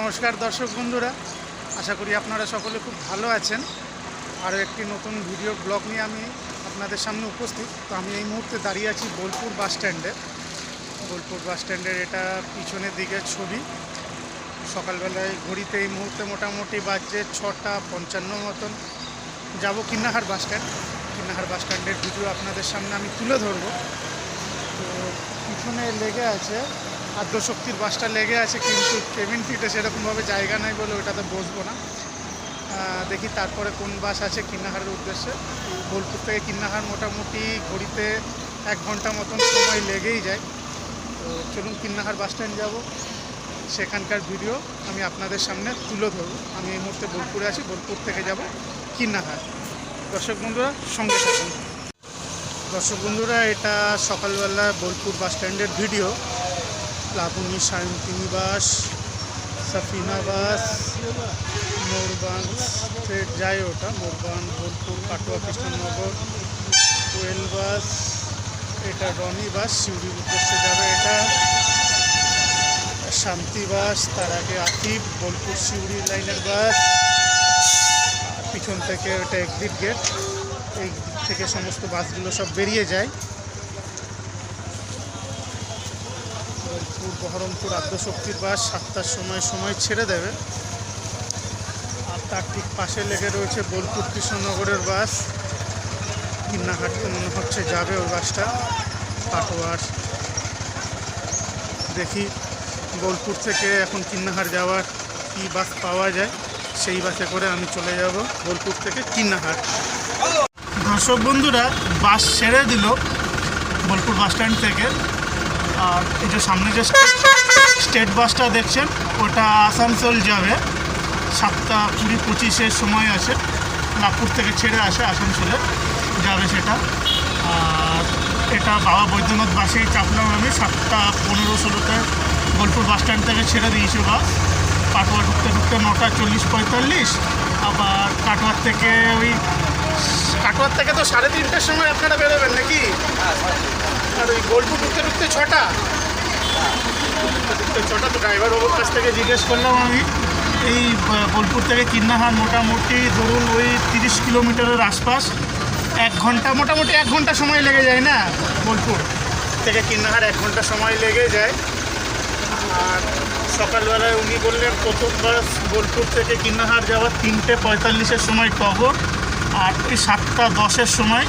নমস্কার দর্শক বন্ধুরা, আশা করি আপনারা সকলে খুব ভালো আছেন। আরও একটি নতুন ভিডিও ব্লগ নিয়ে আমি আপনাদের সামনে উপস্থিত। তো আমি এই মুহূর্তে দাঁড়িয়ে আছি বোলপুর বাস স্ট্যান্ডে। বোলপুর বাস স্ট্যান্ডের এটা পিছনের দিকের ছবি। সকালবেলায় ঘড়িতে এই মুহূর্তে মোটামুটি বাজছে ছটা পঞ্চান্ন মতন। যাব কিন্নাহার বাস স্ট্যান্ড। কিন্নাহার বাস স্ট্যান্ডের ভিডিও আপনাদের সামনে আমি তুলে ধরবো। তো পিছনে লেগে আছে আদ্যশক্তির বাসটা লেগে আছে, কিন্তু কেবিন সিটে সেরকমভাবে জায়গা নাই বলে ওইটাতে বসবো না। দেখি তারপরে কোন বাস আছে কিন্নাহারের উদ্দেশ্যে। বোলপুর থেকে কিন্নাহার মোটামুটি ঘড়িতে এক ঘণ্টা মতন সময় লেগেই যায়। তো চলুন কিন্নাহার বাস স্ট্যান্ড যাব। সেখানকার ভিডিও আমি আপনাদের সামনে তুলে ধরবো। আমি এই মুহূর্তে বোলপুরে আছি, বোলপুর থেকে যাব কিন্নাহার। দর্শক বন্ধুরা, সঙ্গে থাকুন। দর্শক বন্ধুরা, এটা সকালবেলা বোলপুর বাস স্ট্যান্ডের video. Labani Sayantini bus Safina bus Morban straight যায় ওটা মোরবান, বোলপুর কাটোয়া কৃষ্ণনগর কোয়েল বাস এটা রনি বাস সিউড়ির উদ্দেশ্যে যাবে এটা। শান্তি বাস তার আগে আকিব বোলপুর, সিউড়ি লাইনের বাস। পিছন থেকে ওটা এক্সিট গেট এই থেকে সমস্ত বাসগুলো সব বেরিয়ে যায় বোলপুর বহরমপুর আদ্যশক্তির বাস সাতটার সময় সময় ছেড়ে দেবে। আর তার ঠিক পাশে লেগে রয়েছে বোলপুর কৃষ্ণনগরের বাস। কিন্নাঘাটকে মনে হচ্ছে যাবে ওই বাসটা। কাটোয়ার দেখি বোলপুর থেকে এখন কিন্নাহার যাওয়ার কী বাস পাওয়া যায়, সেই বাসে করে আমি চলে যাব বোলপুর থেকে কিন্নাহার দর্শক বন্ধুরা, বাস ছেড়ে দিল বোলপুর বাস স্ট্যান্ড থেকে। আর এই যে সামনে যে স্টেট বাসটা দেখছেন, ওটা আসানসোল যাবে। সাতটা কুড়ি পঁচিশের সময় আছে। নাগপুর থেকে ছেড়ে আসে আসানসোলে, যাবে সেটা। আর এটা বাবা বৈদ্যনাথ বাসেই চাপলাম আমি সাতটা পনেরো ষোলোতে বোলপুর বাস স্ট্যান্ড থেকে ছেড়ে দিয়েছে বাস। কাটোয়া ঢুকতে ঢুকতে নটা চল্লিশ পঁয়তাল্লিশ। আবার কাটোয়ার থেকে ওই কাটোয়ার থেকে তো সাড়ে তিনটের সময় আপনারা বেরোবেন নাকি? আর ওই বোলপুর ঢুকতে ঢুকতে ছটা? ঢুকতে ছটা তো ড্রাইভার বাবুর কাছ থেকে জিজ্ঞেস করলাম আমি, এই বোলপুর থেকে কিন্নাহার মোটামুটি ধরুন ওই তিরিশ কিলোমিটারের আশপাশ, এক ঘণ্টা, মোটামুটি এক ঘণ্টা সময় লেগে যায় না বোলপুর? থেকে কিন্নাহার এক ঘণ্টা সময় লেগে যায়। আর সকালবেলায় উনি বললেন প্রথম বাস বোলপুর থেকে কিন্নাহার যাওয়ার তিনটে পঁয়তাল্লিশের সময় টগর আর ওই সাতটা দশের সময়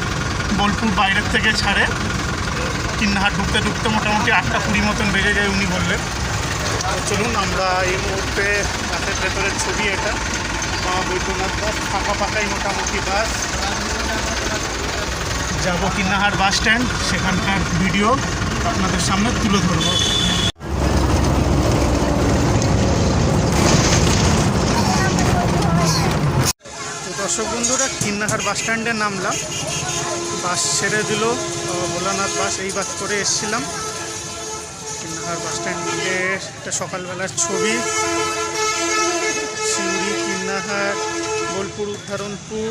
বোলপুর বাইরের থেকে ছাড়ে। কিন্নাহার ঢুকতে ঢুকতে মোটামুটি আটটা কুড়ি মতন বেজে যায় উনি বললেন। চলুন আমরা এই মুহূর্তে বাসের ভেতরের ছবি এটা। বৈদ্যনাথ বাস ফাঁকা ফাঁকাই মোটামুটি বাস। যাব কিন্নাহার বাস স্ট্যান্ড সেখানকার ভিডিও আপনাদের সামনে তুলে ধরবো তো দর্শক বন্ধুরা বাস স্ট্যান্ডে নামলাম। বাস ছেড়ে দিল ভোলানাথ বাস এই বাস করে এসেছিলাম। কিন্নাহার বাস স্ট্যান্ডে একটা সকালবেলার ছবি। সিউড়ি কিন্নাহার বোলপুর উদ্ধারণপুর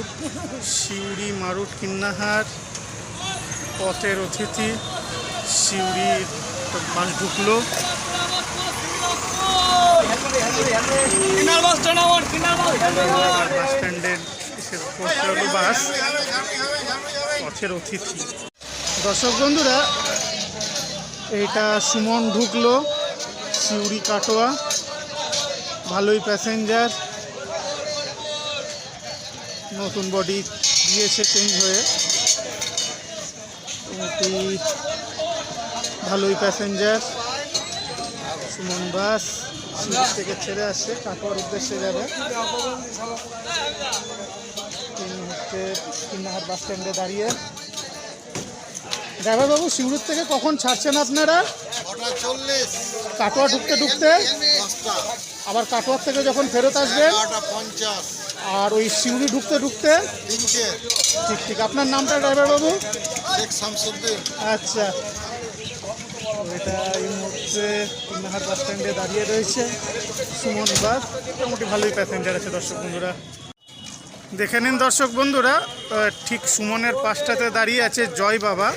সিউড়ি মারুট কিন্নাহার পথের অতিথি। সিউড়ি বাস ঢুকলো। বাস স্ট্যান্ডের বাস পথের অতিথি। দর্শক বন্ধুরা এইটা সুমন ঢুকলো, সিউড়ি কাটোয়া, ভালোই প্যাসেঞ্জার। নতুন বডি দিয়েছে চেঞ্জ হয়ে। ভালোই প্যাসেঞ্জার। সুমন বাস থেকে ছেড়ে আসছে কাটোয়ার উদ্দেশ্যে যাবে। এই মুহূর্তে বাস স্ট্যান্ডে দাঁড়িয়ে। ড্রাইভারবাবু সিউড়ির থেকে কখন ছাড়ছেন আপনারা? কাটোয়া ঢুকতে ঢুকতে? আবার কাটোয়ার থেকে যখন ফেরত আসবেন? আর ওই সিউড়ি ঢুকতে ঢুকতে? ঠিক ঠিক। আপনার নামটা ড্রাইভারবাবু? আচ্ছা। এটা এই মুহূর্তে কিন্নাহার বাস স্ট্যান্ডে দাঁড়িয়ে রয়েছে। সুমন বাস মোটামুটি ভালোই প্যাসেঞ্জার আছে দর্শক বন্ধুরা। দেখে নিন দর্শক বন্ধুরা ঠিক সুমনের পাশটাতে দাঁড়িয়ে আছে জয় বাবা।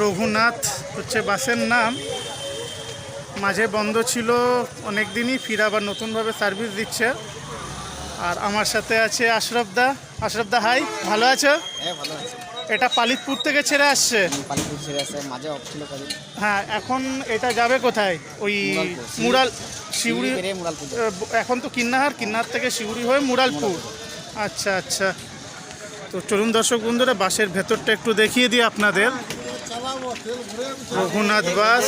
রঘুনাথ হচ্ছে বাসের নাম। মাঝে বন্ধ ছিল অনেক দিনই ফির আবার নতুনভাবে সার্ভিস দিচ্ছে। আর আমার সাথে আছে আশরফ দা। আশরফ দা হাই ভালো আছো? হ্যাঁ এটা পালিতপুর থেকে ছেড়ে আসছে? হ্যাঁ এখন এটা যাবে কোথায়? ওই মুরাল শিউড়ি এখন তো কিন্নাহার কিন্নাহার থেকে শিউড়ি হয়ে মুরালপুর। আচ্ছা আচ্ছা। তো চলুন দর্শক বন্ধুরা, বাসের ভেতরটা একটু দেখিয়ে দিই আপনাদের। রঘুনাথ বাস।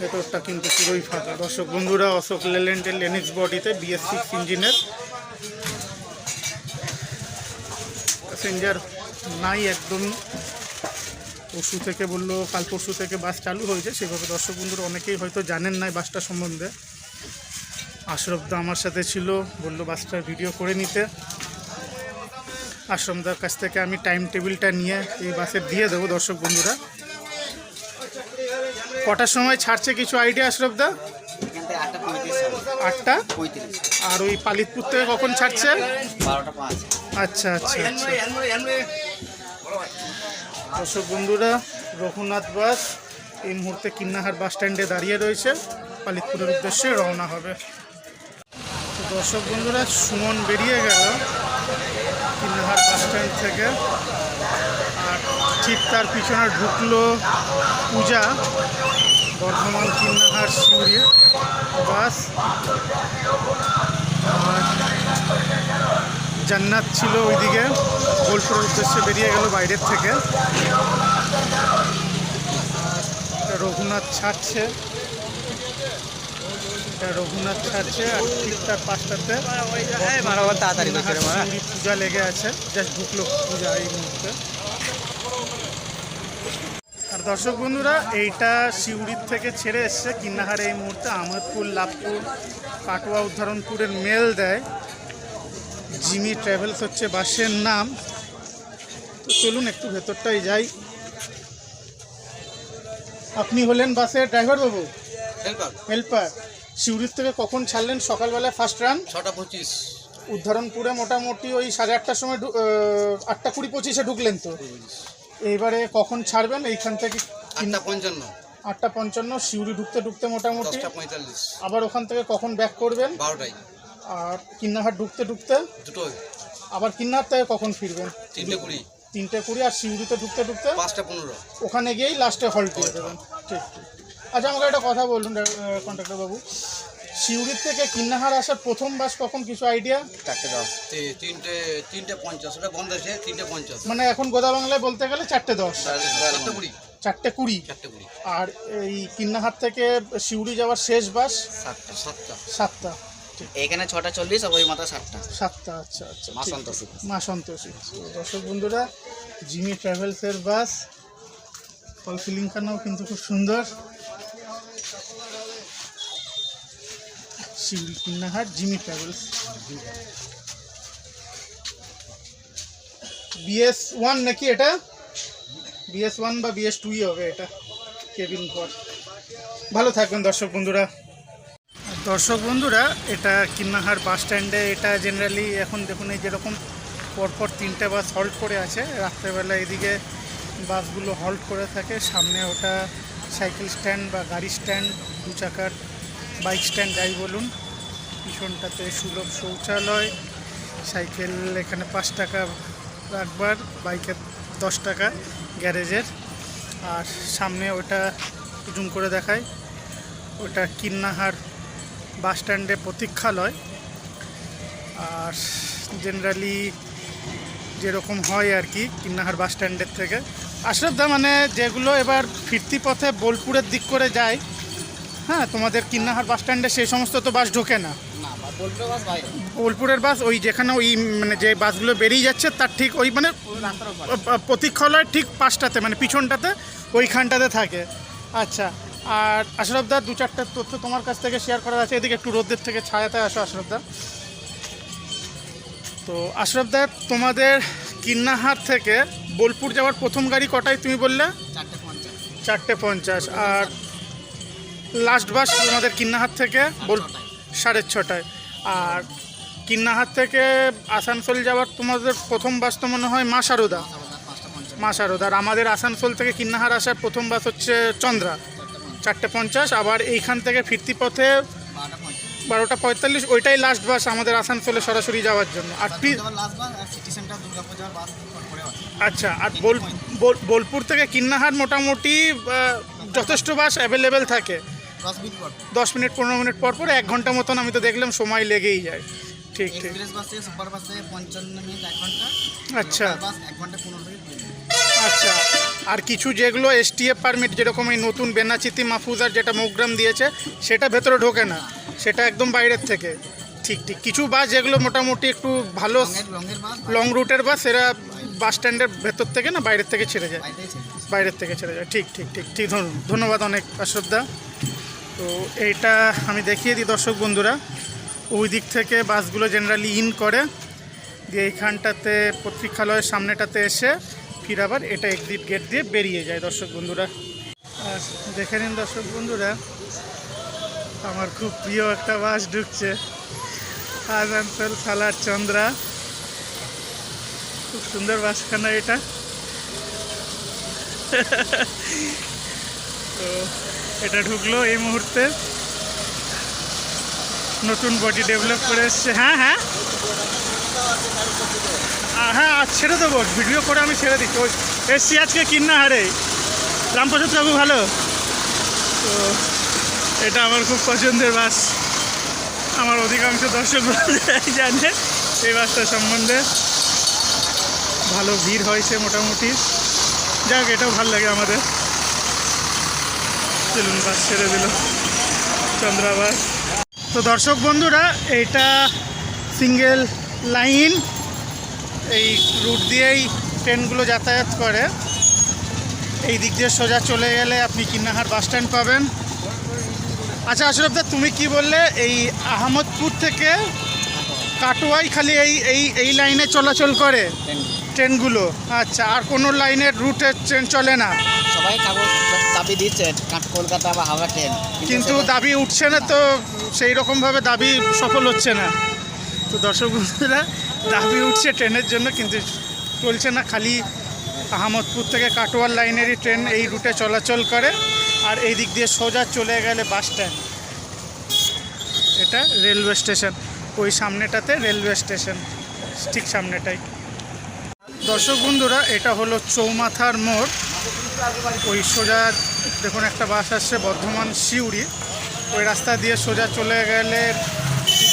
ভেতরটা কিন্তু পুরোই ফাঁকা। দর্শক বন্ধুরা, অশোক লেল্যান্ডের লেনিক্স বডিতে বিএস সিক্স ইঞ্জিনের প্যাসেঞ্জার নাই একদমই। পরশু থেকে বলল, কাল পরশু থেকে বাস চালু হয়েছে। সেভাবে দর্শক বন্ধুরা, অনেকেই হয়তো জানেন না এই বাসটা সম্বন্ধে। আশরফদা আমার সাথে ছিল, বলল, বাসটার ভিডিও করে নিতে। আশ্রমদার কাছ থেকে আমি টাইম টেবিলটা নিয়ে এই বাসে দিয়ে দেবো, দর্শক বন্ধুরা। কটার সময় ছাড়ছে কিছু আইডিয়া আশরফদা আটটা? আর ওই পালিতপুর থেকে কখন ছাড়ছে? আচ্ছা আচ্ছা আচ্ছা। দর্শক বন্ধুরা, রঘুনাথ বাস এই মুহূর্তে কিন্নাহার বাস স্ট্যান্ডে দাঁড়িয়ে রয়েছে। পালিতপুরের উদ্দেশ্যে রওনা হবে। দর্শক বন্ধুরা, সুমন বেরিয়ে গেল কিন্নাহার বাস স্ট্যান্ড থেকে। আর ঠিক তার পিছনে ঢুকলো পূজা, বর্ধমান কিন্নাহার শিউরির বাস জান্নাত ছিল ওইদিকে, বোলপুরের উদ্দেশ্যে বেরিয়ে গেল বাইরের থেকে। রঘুনাথ ছাড়ছে। রঘুনাথ ছাড়ছে আর ঠিক তার পাঁচটাতে তাড়াতাড়ি পূজা লেগে আছে। জাস্ট ঢুকলো পূজা এই মুহূর্তে। আর দর্শক বন্ধুরা এইটা শিউরির থেকে ছেড়ে এসছে। কিন্নাহার এই মুহূর্তে আহমেদপুর লাভপুর কাটোয়া উদ্ধারণপুরের মেল দেয়। জিমি ট্রাভেলস হচ্ছে বাসের নাম। তো চলুন একটু ভেতরটাই যাই। আপনি হলেন বাসের ড্রাইভার বাবু হেল্পার শিউরির থেকে কখন ছাড়লেন সকালবেলায় ফার্স্ট রান ছটা পঁচিশ। উদ্ধারণপুরে মোটামুটি ওই সাড়ে আটটার সময় আটটা কুড়ি পঁচিশে ঢুকলেন তো? এইবারে কখন ছাড়বেন? এইখান থেকে আটটা পঞ্চান্ন। আটটা পঞ্চান্ন শিউরি ঢুকতে ঢুকতে মোটামুটি? পঁয়তাল্লিশ। আবার ওখান থেকে কখন ব্যাক করবেন? বারোটায়। আর কিন্নাহাট ঢুকতে ঢুকতে? দুটোই আবার কিন্নাহাট থেকে কখন ফিরবেন? তিনটে কুড়ি। তিনটে কুড়ি আর শিউরিতে ঢুকতে ঢুকতে? পাঁচটা পনেরো। ওখানে গিয়েই লাস্টে হল্ট করে দেবেন। ঠিক ঠিক। আচ্ছা আমাকে একটা কথা বলুন কন্ট্রাক্টর বাবু। শিউরির থেকে কিন্নাহার আসার প্রথম বাস কখন কিছু আইডিয়া চারটে দশ। তিনটে তিনটে পঞ্চাশ ওটা বন্ধ আছে তিনটে পঞ্চাশ। মানে এখন গোদা বাংলায় বলতে গেলে চারটে দশ। চারটে কুড়ি। চারটে কুড়ি। চারটে কুড়ি। আর এই কিন্নাহাট থেকে শিউরি যাওয়ার শেষ বাস? সাতটা সাতটা। সাতটা। এখানে ছটা চল্লিশ আর ওই মাথা সাতটা। সাতটা আচ্ছা আচ্ছা মা সন্তোষী। মা সন্তোষী। দর্শক বন্ধুরা জিমি ট্রাভেলসের বাস ফল সিলিংখানাও কিন্তু খুব সুন্দর। Siuri Kinnahat Jimmy travels. BS one নাকি এটা? বিএস ওয়ান বা বিএস টুই হবে এটা, কেবিন ঘর। ভালো থাকবেন দর্শক বন্ধুরা। দর্শক বন্ধুরা, এটা কিন্নাহার বাস স্ট্যান্ডে, এটা জেনারেলি এখন দেখুন এই যেরকম পরপর তিনটে বাস হল্ট করে আছে, রাত্রেবেলা এদিকে বাসগুলো হল্ট করে থাকে, সামনে ওটা সাইকেল স্ট্যান্ড বা গাড়ি স্ট্যান্ড দু চাকার বাইক স্ট্যান্ড যাই বলুন। পিছনটাতে সুলভ শৌচালয়। সাইকেল এখানে পাঁচ টাকা রাখবার বাইকের দশ টাকা গ্যারেজের। আর সামনে ওটা জুম করে দেখায় ওটা কিন্নাহার বাস স্ট্যান্ডে প্রতীক্ষালয়। আর জেনারেলি যেরকম হয় আর কি, কিন্নাহার বাস স্ট্যান্ডের থেকে। আশরফদা মানে যেগুলো এবার ফিরতি পথে বোলপুরের দিক করে যায় হ্যাঁ তোমাদের কিন্নাহার বাস স্ট্যান্ডে সেই সমস্ত তো বাস ঢোকে না। বোলপুরের বাস ওই যেখানে ওই মানে যে বাসগুলো বেরিয়ে যাচ্ছে তার ঠিক ওই মানে প্রতীক্ষালয় ঠিক পাশটাতে মানে পিছনটাতে ওইখানটাতে থাকে। আচ্ছা আর আশরফদা দু চারটে তথ্য তোমার কাছ থেকে শেয়ার করার আছে। এদিকে একটু রোদের থেকে ছায়াতে আসো আশরফদা তো আশরফদা তোমাদের কিন্নাহার থেকে বোলপুর যাওয়ার প্রথম গাড়ি কটায় তুমি বললে? চারটে পঞ্চাশ। আর লাস্ট বাস আমাদের কিন্নাহার থেকে বোল সাড়ে ছটায়। আর কিন্নাহার থেকে আসানসোল যাওয়ার তোমাদের প্রথম বাস তো মনে হয় মা সারদা পাঁচটা পঞ্চাশ মাসারদ আর আমাদের আসানসোল থেকে কিন্নাহার আসার প্রথম বাস হচ্ছে চন্দ্রা। চারটে পঞ্চাশ। আবার এইখান থেকে ফিরতি পথে বারোটা পঁয়তাল্লিশ। ওইটাই লাস্ট বাস আমাদের আসানসোলে সরাসরি যাওয়ার জন্য। আর আচ্ছা আর বোল বোল- বোলপুর থেকে কিন্নাহার মোটামুটি যথেষ্ট বাস অ্যাভেলেবেল থাকে। দশ মিনিট পনেরো মিনিট পর পর এক ঘণ্টা মতন আমি তো দেখলাম সময় লেগেই যায়। ঠিক ঠিক। বাসে সুপার বাসে পঞ্চান্ন মিনিট এক ঘণ্টা। আচ্ছা। বাস এক ঘণ্টা পনেরো মিনিট। আচ্ছা। আর কিছু যেগুলো এসটিএফ পারমিট যেরকম এই নতুন বেনাচিতি মাহফুজার যেটা মোগ্রাম দিয়েছে সেটা ভেতরে ঢোকে না। সেটা একদম বাইরের থেকে। ঠিক ঠিক। কিছু বাস যেগুলো মোটামুটি একটু ভালো লং রুটের বাস এরা বাস স্ট্যান্ডের ভেতর থেকে না বাইরের থেকে ছেড়ে যায়। বাইরের থেকে ছেড়ে যায়। ঠিক ঠিক ঠিক ঠিক। ধন্যবাদ ধন্যবাদ অনেক আশ্রদ্ধা তো এইটা আমি দেখিয়ে দিই দর্শক বন্ধুরা। ওই দিক থেকে বাসগুলো জেনারেলি ইন করে। দিয়ে এইখানটাতে পত্রিকালয়ের সামনেটাতে এসে ফির আবার এটা এক্সিট গেট দিয়ে বেরিয়ে যায় দর্শক বন্ধুরা। আর দেখে নিন দর্শক বন্ধুরা, আমার খুব প্রিয় একটা বাস ঢুকছে। আসানসোল সালার চন্দ্রা। খুব সুন্দর বাসখানা এটা। তো এটা ঢুকলো এই মুহূর্তে। নতুন বডি ডেভেলপ করে এসছে। হ্যাঁ হ্যাঁ। হ্যাঁ ছেড়ে দেবো। ভিডিও করে আমি ছেড়ে দিচ্ছি। ওই এসছি আজকে কিন্না হারে রামপ্রসাদ বাবু, ভালো? তো এটা আমার খুব পছন্দের বাস। আমার অধিকাংশ দর্শক জানে এই বাসটা সম্বন্ধে। ভালো ভিড় হয়েছে মোটামুটি। যাক, এটাও ভালো লাগে আমাদের। চলুন বাস ছেড়ে দিল। চন্দ্রাবাস। তো দর্শক বন্ধুরা এটা সিঙ্গেল লাইন। এই রুট দিয়েই ট্রেনগুলো যাতায়াত করে। এই দিক দিয়ে সোজা চলে গেলে আপনি কিন্নাহার বাস স্ট্যান্ড পাবেন। আচ্ছা আশরফদা তুমি কি বললে এই আহমদপুর থেকে কাটোয়াই খালি এই এই এই লাইনে চলাচল করে ট্রেনগুলো? আচ্ছা আর কোনো লাইনের রুটে ট্রেন চলে না? সবাই কাগজ দাবি দিচ্ছে কলকাতা বা হাওড়া ট্রেন। কিন্তু দাবি উঠছে না তো সেই রকমভাবে দাবি সফল হচ্ছে না। তো দর্শক বন্ধুরা দাবি উঠছে ট্রেনের জন্য কিন্তু চলছে না। খালি আহমদপুর থেকে কাটোয়ার লাইনেরই ট্রেন এই রুটে চলাচল করে আর এই দিক দিয়ে সোজা চলে গেলে বাস স্ট্যান্ড। এটা রেলওয়ে স্টেশন। ওই সামনেটাতে রেলওয়ে স্টেশন ঠিক সামনেটাই। দর্শক বন্ধুরা এটা হলো চৌমাথার মোড়। ওই সোজা দেখুন, একটা বাস আসছে বর্ধমান শিউড়ি ওই রাস্তা দিয়ে সোজা চলে গেলে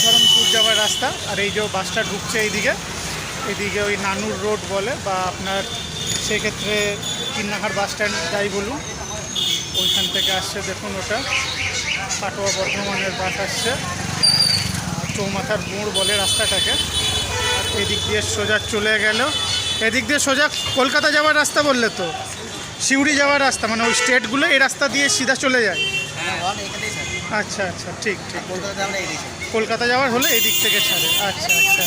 ধরমপুর যাওয়ার রাস্তা। আর এই যে বাসটা ঢুকছে এইদিকে এইদিকে ওই নানুর রোড বলে, বা আপনার সেক্ষেত্রে কিন্নাহার বাস স্ট্যান্ড যাই বলুন, ওইখান থেকে আসছে দেখুন ওটা। কাটোয়া বর্ধমানের বাস আসছে। চৌমাথার মোড় বলে রাস্তাটাকে। এদিক দিয়ে সোজা চলে গেল। এদিক দিয়ে সোজা কলকাতা যাওয়ার রাস্তা বললে তো। সিউড়ি যাওয়ার রাস্তা মানে ওই স্টেটগুলো এই রাস্তা দিয়ে সিধা চলে যায়? হ্যাঁ। আচ্ছা আচ্ছা ঠিক ঠিক কলকাতা যাওয়ার হলে এই দিক থেকে ছাড়ে। আচ্ছা আচ্ছা।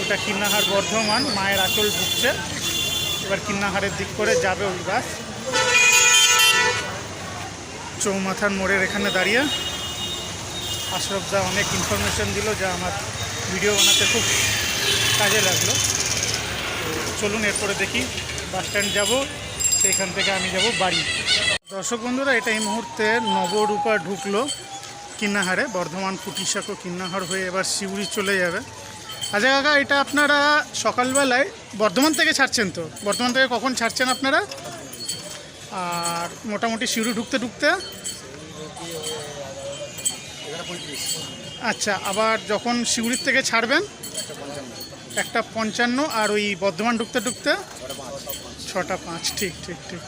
ওটা কিন্নাহার বর্ধমান মায়ের আঁচল ঢুকছে। এবার কিন্নাহারের দিক করে যাবে ওই বাস। চৌমাথার মোড়ের এখানে দাঁড়িয়ে আশরফ দা অনেক ইনফরমেশন দিল যা আমার ভিডিও বানাতে খুব কাজে লাগল। চলুন এরপরে দেখি বাস স্ট্যান্ড যাব। সেখান থেকে আমি যাব বাড়ি। দর্শক বন্ধুরা, এটা এই মুহূর্তে নবরূপা ঢুকলো কিন্নাহারে, বর্ধমান ফুটিসাঁকো কিন্নাহার হয়ে এবার শিউড়ি চলে যাবে। আচ্ছা কাকা, এটা আপনারা সকালবেলায় বর্ধমান থেকে ছাড়ছেন তো? বর্ধমান থেকে কখন ছাড়ছেন আপনারা? আর মোটামুটি শিউড়ি ঢুকতে ঢুকতে? আচ্ছা আবার যখন শিউড়ির থেকে ছাড়বেন? একটা পঞ্চান্ন, আর ওই বর্ধমান ঢুকতে ঢুকতে? ছটা পাঁচ, ঠিক ঠিক ঠিক।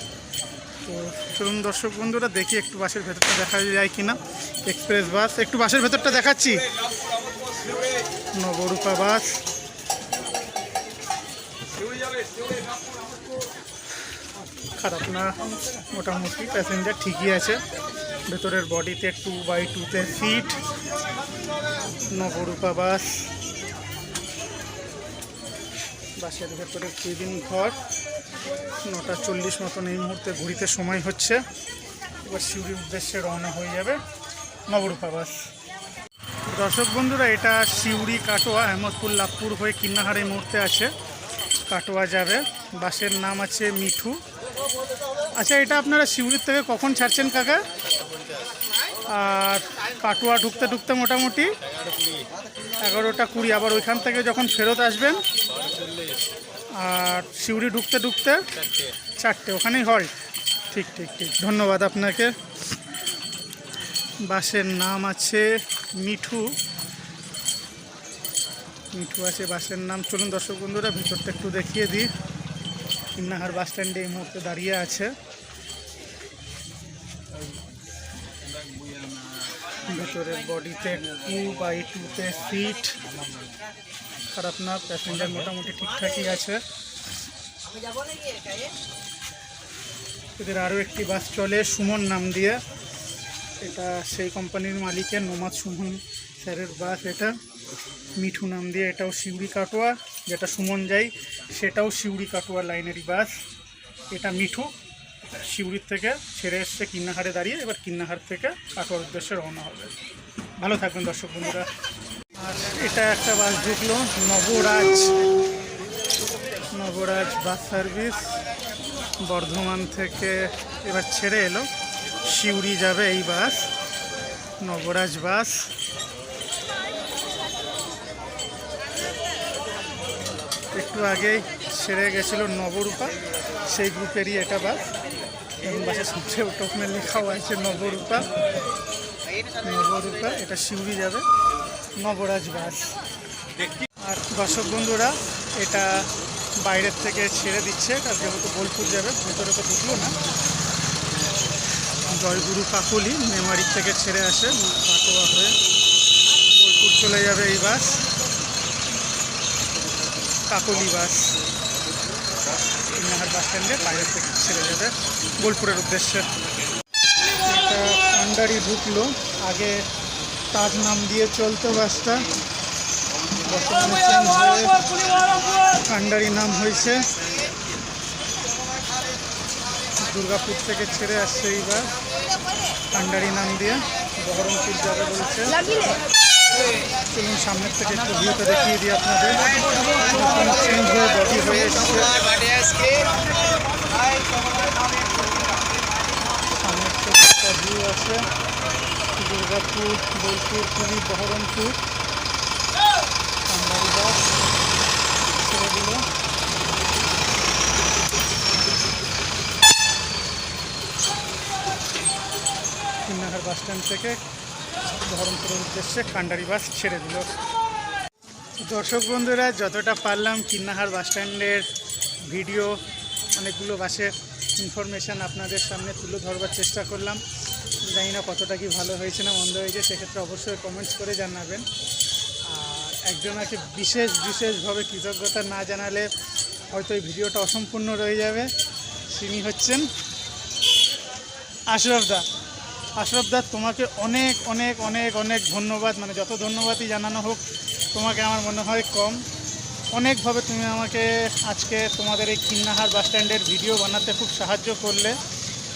তো চলুন দর্শক বন্ধুরা, দেখি একটু বাসের ভেতরটা দেখা যায় কিনা। এক্সপ্রেস বাস, একটু বাসের ভেতরটা দেখাচ্ছি। নবরূপা বাস। খারাপ না, মোটামুটি প্যাসেঞ্জার ঠিকই আছে। ভেতরের বডিতে টু বাই টুতে সিট নবরূপা বাস। বাসের ভেতরে কেবিন ঘর। নটা চল্লিশ মতন এই মুহূর্তে ঘড়িতে সময় হচ্ছে। এবার সিউড়ির উদ্দেশ্যে রওনা হয়ে যাবে নবরূপা বাস। দর্শক বন্ধুরা, এটা সিউড়ি কাটোয়া, আহমদপুর, লাভপুর হয়ে কিন্নাহার এই মুহূর্তে আছে। কাটোয়া যাবে। বাসের নাম আছে মিঠু। আচ্ছা এটা আপনারা শিউরির থেকে কখন ছাড়ছেন কাকা? আর কাটোয়া ঢুকতে ঢুকতে মোটামুটি এগারোটা কুড়ি, আবার ওইখান থেকে যখন ফেরত আসবেন আর শিউরি ঢুকতে ঢুকতে চারটে, ওখানেই হল্ট ঠিক ঠিক ঠিক। ধন্যবাদ আপনাকে। বাসের নাম আছে মিঠু। মিঠু আছে বাসের নাম। চলুন দর্শক বন্ধুরা, ভিতরটা একটু দেখিয়ে দিই। কিন্নাহার বাস স্ট্যান্ডে এই মুহূর্তে দাঁড়িয়ে আছে। ভেতরের বডিতে টু বাই টুতে সিট খারাপ না প্যাসেঞ্জার মোটামুটি ঠিকঠাকই আছে। এদের আরও একটি বাস চলে সুমন নাম দিয়ে। এটা সেই কোম্পানির মালিকের, নোমাদ সুমন স্যারের বাস এটা। মিঠু নাম দিয়ে, এটাও শিউরি কাটোয়া। যেটা সুমন যাই, সেটাও শিউরি কাটোয়া লাইনেরই বাস। এটা মিঠু শিউরির থেকে ছেড়ে এসছে কিন্নাহারে দাঁড়িয়ে, এবার কিন্নাহার থেকে কাটোয়ার উদ্দেশ্যে রওনা হবে। ভালো থাকবেন দর্শক বন্ধুরা। এটা একটা বাস ঢুকলো নবরাজ। Nabaraj bus service. বর্ধমান থেকে এবার ছেড়ে এলো, শিউরি যাবে এই বাস, নবরাজ বাস। একটু আগেই ছেড়ে গেছিল নবরূপা, সেই গ্রুপেরই এটা বাস। এবং বাসের সবচেয়ে ওখানে লেখাও আছে, নবরূপা। নবরূপা, এটা শিউরি যাবে। নবরাজ বাস আর দর্শক বন্ধুরা, এটা বাইরের থেকে ছেড়ে দিচ্ছে আর যেহেতু বোলপুর যাবে, ভেতরে তো ঢুকলো না। জয়গুরু কাকুলি মেমারির থেকে ছেড়ে আসে কাটোয়া হয়ে বোলপুর চলে যাবে এই বাস, কাকলি বাস। ইন্নাহার বাস স্ট্যান্ডে বাইরে থেকে ছেড়ে যাবে বোলপুরের উদ্দেশ্যে। পান্ডারি ঢুকলো, আগে তাজ নাম দিয়ে চলতো বাসটা। কান্ডারি নাম হয়েছে। দুর্গাপুর থেকে ছেড়ে আসছে এই বাস কান্ডারি নাম দিয়ে বহরমপুর যাবে বলছে। চলুন সামনের থেকে একটু ভিউটা দেখিয়ে দিই আপনাদের। হয়ে হয়ে সামনের থেকে একটা ভিউ আছে। দুর্গাপুর বোলপুর, পুরী, বহরমপুর কান্ডারি বাস ছেড়ে দিল কিন্নাহার বাস স্ট্যান্ড থেকে বহরমপুরের উদ্দেশ্যে কান্ডারি বাস ছেড়ে দিল। দর্শক বন্ধুরা, যতটা পারলাম কিন্নাহার বাস স্ট্যান্ডের ভিডিও, অনেকগুলো বাসের ইনফরমেশান আপনাদের সামনে তুলে ধরবার চেষ্টা করলাম। জানি না কতটা কি ভালো হয়েছে না মন্দ হয়েছে, সেক্ষেত্রে অবশ্যই কমেন্টস করে জানাবেন। আর একজনাকে বিশেষ, বিশেষভাবে কৃতজ্ঞতা না জানালে হয়তো এই ভিডিওটা অসম্পূর্ণ রয়ে যাবে। তিনি হচ্ছেন আশরফ দা। আশরফ দা, তোমাকে অনেক অনেক অনেক অনেক ধন্যবাদ। মানে যত ধন্যবাদই জানানো হোক, তোমাকে আমার মনে হয় কম। অনেকভাবে তুমি আমাকে আজকে তোমাদের এই কিন্নাহার বাস স্ট্যান্ডের ভিডিও বানাতে খুব সাহায্য করলে।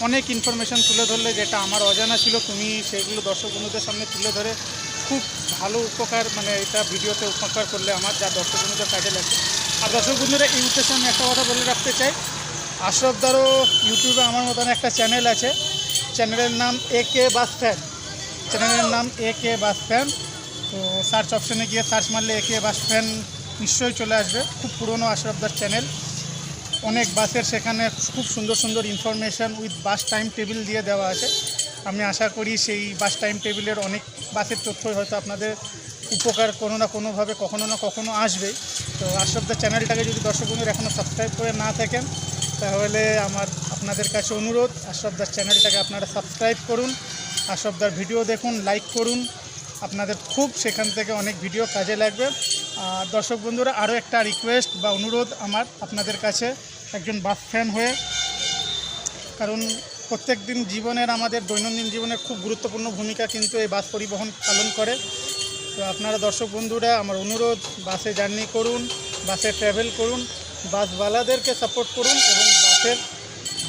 অনেক ইনফরমেশান তুলে ধরলে, যেটা আমার অজানা ছিল, তুমি সেগুলো দর্শক বন্ধুদের সামনে তুলে ধরে খুব ভালো উপকার মানে এটা ভিডিওতে উপকার করলে আমার, যা দর্শক বন্ধুদের কাজে লাগবে। আর দর্শক বন্ধুরা, এই উদ্দেশ্যে আমি একটা কথা বলে রাখতে চাই। আশরফদারও ইউটিউবে আমার মতন একটা চ্যানেল আছে। চ্যানেলের নাম এ কে বাস ফ্যান চ্যানেলের নাম এ কে বাস ফ্যান তো সার্চ অপশনে গিয়ে সার্চ মারলে এ কে বাস ফ্যান নিশ্চয়ই চলে আসবে। খুব পুরনো আশরফদার চ্যানেল অনেক বাসের সেখানে খুব সুন্দর সুন্দর information with bus time table দিয়ে দেওয়া আছে। আমি আশা করি সেই বাস টাইম টেবিলের অনেক বাসের তথ্যই হয়তো আপনাদের উপকার কোনো না কোনোভাবে কখনো না কখনো আসবে তো আশরফদার চ্যানেলটাকে যদি দর্শক বন্ধুরা এখনও সাবস্ক্রাইব করে না থাকেন, তাহলে আমার আপনাদের কাছে অনুরোধ আশরফদার চ্যানেলটাকে আপনারা সাবস্ক্রাইব করুন আশরফদার ভিডিও দেখুন লাইক করুন। আপনাদের খুব সেখান থেকে অনেক ভিডিও কাজে লাগবে। দর্শক বন্ধুরা, আরও একটা রিকোয়েস্ট বা অনুরোধ আমার আপনাদের কাছে, একজন বাস ফ্যান হয়ে। কারণ প্রত্যেক দিন জীবনের আমাদের দৈনন্দিন জীবনের খুব গুরুত্বপূর্ণ ভূমিকা কিন্তু এই বাস পরিবহন পালন করে। তো আপনারা দর্শক বন্ধুরা, আমার অনুরোধ, বাসে জার্নি করুন, বাসে ট্রাভেল করুন বাসওয়ালাদেরকে সাপোর্ট করুন এবং বাসের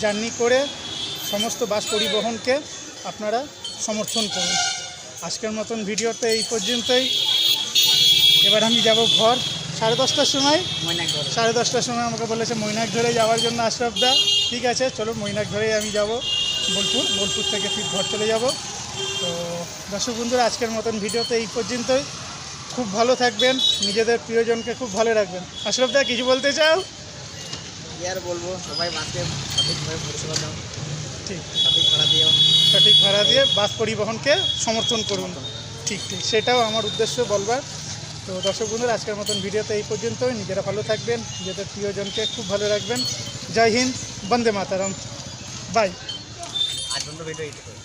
জার্নি করে সমস্ত বাস পরিবহনকে আপনারা সমর্থন করুন। আজকের মতন ভিডিওতে এই পর্যন্তই। এবার আমি যাব ঘর সাড়ে দশটার সময়। সাড়ে দশটার সময় আমাকে বলেছে মৈনাক ধরে যাওয়ার জন্য আশরাফ দা। ঠিক আছে চলো মৈনাক ধরেই আমি যাব বোলপুর। বোলপুর থেকে ফির ঘর চলে যাব। তো দর্শক বন্ধুরা আজকের মতন ভিডিওতে এই পর্যন্তই। খুব ভালো থাকবেন নিজেদের প্রিয়জনকে খুব ভালো রাখবেন। আশরাফ দা কিছু বলতে চাও? আর বলব সবাই বাসকে সঠিকভাবে পরিষেবা দাও। ঠিক। সঠিক ভাড়া দিও। সঠিক ভাড়া দিয়ে বাস পরিবহনকে সমর্থন করুন। ঠিক ঠিক। সেটাও আমার উদ্দেশ্য বলবার। তো দর্শক বন্ধুরা, আজকের মতন ভিডিওতে এই পর্যন্তই। নিজেরা ভালো থাকবেন, নিজেদের প্রিয়জনকে খুব ভালো রাখবেন। জয় হিন্দ, বন্দে মাতারাম। বাই পর্যন্ত ভিডিও